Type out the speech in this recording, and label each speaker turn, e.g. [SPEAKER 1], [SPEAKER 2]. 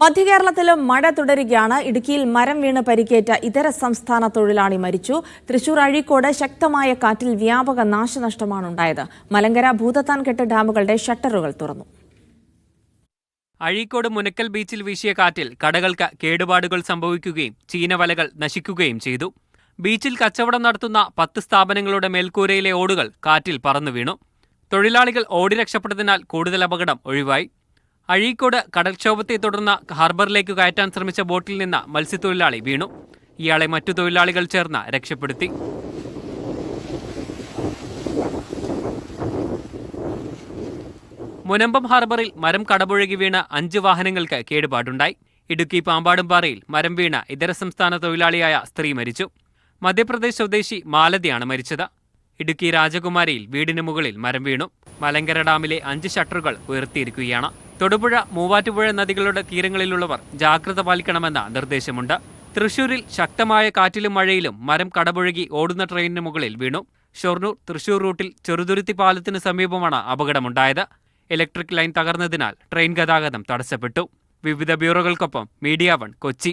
[SPEAKER 1] മധ്യകേരളത്തിലും മഴ തുടരുകയാണ്. ഇടുക്കിയിൽ മരം വീണ് പരിക്കേറ്റ ഇതര സംസ്ഥാന തൊഴിലാളി മരിച്ചു. തൃശൂർ അഴീക്കോട് ശക്തമായ കാറ്റിൽ വ്യാപക നാശനഷ്ടമാണ് ഉണ്ടായത്. മലങ്കര ഭൂതത്താൻ കെട്ട് ഡാമുകളുടെ ഷട്ടറുകൾ തുറന്നു.
[SPEAKER 2] അഴീക്കോട് മുനക്കൽ ബീച്ചിൽ വീശിയ കാറ്റിൽ കടകൾക്ക് കേടുപാടുകൾ സംഭവിക്കുകയും ചീനവലകൾ നശിക്കുകയും ചെയ്തു. ബീച്ചിൽ കച്ചവടം നടത്തുന്ന പത്ത് സ്ഥാപനങ്ങളുടെ മേൽക്കൂരയിലെ ഓടുകൾ കാറ്റിൽ പറന്നു വീണു. തൊഴിലാളികൾ ഓടി രക്ഷപ്പെട്ടതിനാൽ കൂടുതൽ അപകടം ഒഴിവായി. അഴീക്കോട് കടൽക്ഷോഭത്തെ തുടർന്ന് ഹാർബറിലേക്ക് കയറ്റാൻ ശ്രമിച്ച ബോട്ടിൽ നിന്ന് മത്സ്യത്തൊഴിലാളി വീണു. ഇയാളെ മറ്റു തൊഴിലാളികൾ ചേർന്ന് രക്ഷപ്പെടുത്തി. മുനമ്പം ഹാർബറിൽ മരം കടപുഴകി വീണ അഞ്ച് വാഹനങ്ങൾക്ക് കേടുപാടുണ്ടായി. ഇടുക്കി പാമ്പാടുംപാറയിൽ മരം വീണ ഇതര സംസ്ഥാന തൊഴിലാളിയായ സ്ത്രീ മരിച്ചു. മധ്യപ്രദേശ് സ്വദേശി മാലതിയാണ് മരിച്ചത്. ഇടുക്കി രാജകുമാരിയിൽ വീടിന് മുകളിൽ മരം വീണു. മലങ്കര ഡാമിലെ അഞ്ച് ഷട്ടറുകൾ ഉയർത്തിയിരിക്കുകയാണ്. തൊടുപുഴ മൂവാറ്റുപുഴ നദികളുടെ തീരങ്ങളിലുള്ളവർ ജാഗ്രത പാലിക്കണമെന്ന നിർദ്ദേശമുണ്ട്. തൃശൂരിൽ ശക്തമായ കാറ്റിലും മഴയിലും മരം കടപുഴകി ഓടുന്ന ട്രെയിനിന് മുകളിൽ വീണു. ഷൊർണൂർ തൃശൂർ റൂട്ടിൽ ചെറുതുരുത്തി പാലത്തിന് സമീപമാണ് അപകടമുണ്ടായത്. ഇലക്ട്രിക് ലൈൻ തകർന്നതിനാൽ ട്രെയിൻ ഗതാഗതം തടസ്സപ്പെട്ടു. വിവിധ ബ്യൂറോകൾക്കൊപ്പം മീഡിയ വൺ കൊച്ചി.